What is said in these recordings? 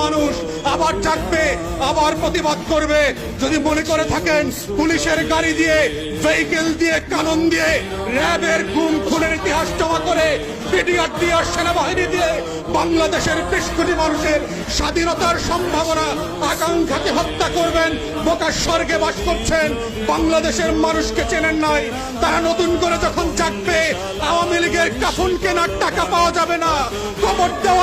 মানুষ আবার জাগবে, আবার প্রতিবাদ করবে। যদি মনে করে থাকেন, পুলিশের গাড়ি দিয়ে ভেহিকেল দিয়ে, কানন দিয়ে, র্যাবের গুম খুনের ইতিহাস জমা করে সেনাবাহিনী দিয়ে, বাংলাদেশের কোটি মানুষের স্বাধীনতার সম্ভাবনা, আকাঙ্ক্ষাকে হত্যা করবেন বোকার স্বর্গে বাস করছেন, বাংলাদেশের মানুষকে চেনেন নাই, তারা নতুন করে যখন জাগবে, আওয়ামী লীগের কাফন কেনার টাকা পাওয়া যাবে না, কবর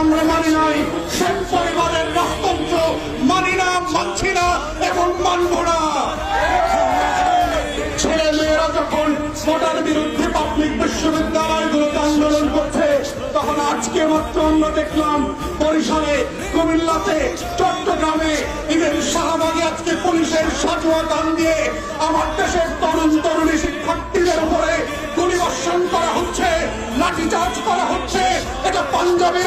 আমরা মানি নাই। শেখ পরিবারের রাজতন্ত্র মানি না, মানছি না এবং মানব না। ছেলে মেয়েরা যখন ভোটার বিরুদ্ধে পাবলিক বিশ্ববিদ্যালয়গুলোতে আন্দোলন করছে, তখন আজকে মাত্র আমরা দেখলাম বরিশালে, কুমিল্লাতে, চট্টগ্রামে ইভেন শাহবাগে আজকে পুলিশের সাজুয়া গান দিয়ে আমার দেশের তরুণ তরুণী শিক্ষার্থীদের উপরে গুলিবর্ষণ করা হচ্ছে, লাঠিচার্জ করা হচ্ছে। এটা পাঞ্জাবের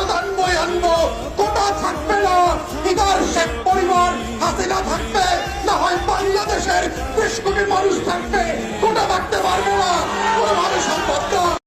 মানুষ থাকতে কোটা থাকতে পারব না। কোনোভাবে সম্ভব না।